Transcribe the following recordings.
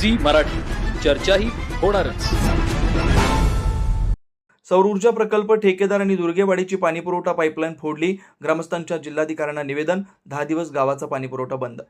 Zee Marathi. चर्चाही होणारच. सौर ऊर्जा प्रकल्प ठेकेदार आणि दुर्गेवाडीची पाणीपुरवठा पाईपलाईन फोडली. ग्रामस्थांच्या जिल्हाधिकाऱ्यांना निवेदन दहा दिवस गावाचा पाणीपुरवठा बंद.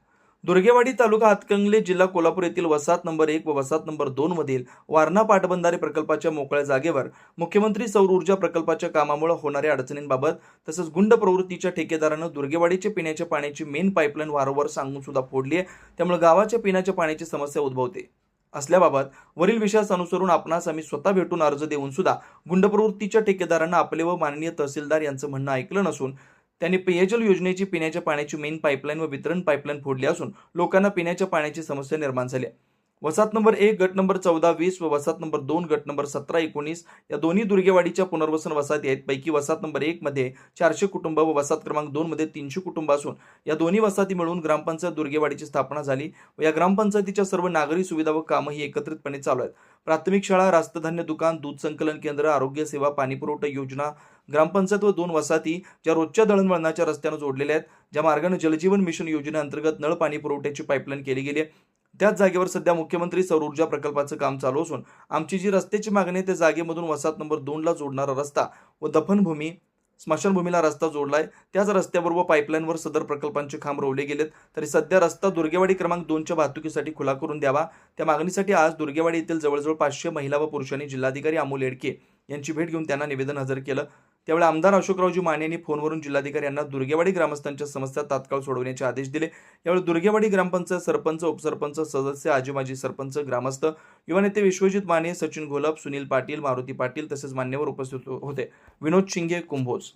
दुर्गेवाडी तालुका हातकंगले जिल्हा कोल्हापूर येथील वसाहत नंबर एक व वसाहत नंबर दोन मधील वारणा पाटबंधारे प्रकल्पाच्या मोकळ्या जागेवर मुख्यमंत्री सौर ऊर्जा प्रकल्पाच्या कामामुळे होणाऱ्या अडचणींबाबत तसंच गुंड प्रवृत्तीच्या ठेकेदारानं दुर्गेवाडीचे पिण्याच्या पाण्याची मेन पाईपलाईन वारंवार सांगून सुद्धा फोडली आहे. त्यामुळे गावाच्या पिण्याच्या पाण्याची समस्या उद्भवते. असल्याबाबत वरील विषयास अनुसरून आपणास आम्ही स्वतः भेटून अर्ज देऊन सुद्धा गुंडप्रवृत्तीच्या ठेकेदारांना आपले व माननीय तहसीलदार यांचं म्हणणं ऐकलं नसून त्यांनी पेयजल योजनेची पिण्याच्या पाण्याची मेन पाईपलाईन व वितरण पाईपलाईन फोडली असून लोकांना पिण्याच्या पाण्याची समस्या निर्माण झाली आहे. वसाहत नंबर एक गट नंबर चौदा वीस व वसाहत नंबर दोन गट नंबर सतरा एकोणीस या दोन्ही दुर्गेवाडीच्या पुनर्वसन वसाहती आहेत पैकी वसाहत नंबर एक मध्ये चारशे कुटुंब व वसाहत क्रमांक दोन मध्ये तीनशे कुटुंब असून या दोन्ही वसाहती मिळून ग्रामपंचायत दुर्गेवाडीची स्थापना झाली व या ग्रामपंचायतीच्या सर्व नागरी सुविधा व कामं ही एकत्रितपणे चालू आहेत प्राथमिक शाळा रास्तधान्य दुकान दूध संकलन केंद्र आरोग्य सेवा पाणीपुरवठा योजना ग्रामपंचायत व दोन वसाहती ज्या रोजच्या दळणवळणाच्या रस्त्यानं जोडलेल्या आहेत ज्या मार्गाने जलजीवन मिशन योजनेअंतर्गत नळ पाणी पुरवठ्याची पाईपलाईन केली गेली आहे. त्याच जागेवर सध्या मुख्यमंत्री सौर ऊर्जा प्रकल्पाचं काम चालू असून आमची जी रस्त्याची मागणी आहे त्या जागेमधून वसाहत नंबर दोनला जोडणारा रस्ता व दफनभूमी स्मशानभूमीला रस्ता जोडलाय. त्याच रस्त्यावर व पाईपलाईनवर सदर प्रकल्पांचे खांब रोवले गेलेत. तरी सध्या रस्ता दुर्गेवाडी क्रमांक दोनच्या वाहतुकीसाठी खुला करून द्यावा. त्या मागणीसाठी आज दुर्गेवाडी येथील जवळजवळ पाचशे महिला व पुरुषांनी जिल्हाधिकारी अमोल येडके यांची भेट घेऊन त्यांना निवेदन हजर केलं. त्यावेळी आमदार अशोकरावजी माने यांनी फोनवरून जिल्हाधिकारी यांना दुर्गेवाडी ग्रामस्थांच्या समस्या तात्काळ सोडवण्याचे आदेश दिले. यावेळी दुर्गेवाडी ग्रामपंचायत सरपंच उपसरपंच सदस्य आजी माजी सरपंच ग्रामस्थ युवा नेते विश्वजित माने सचिन घोलप सुनील पाटील मारुती पाटील तसेच मान्यवर उपस्थित होते. विनोद शिंगे कुंभोज.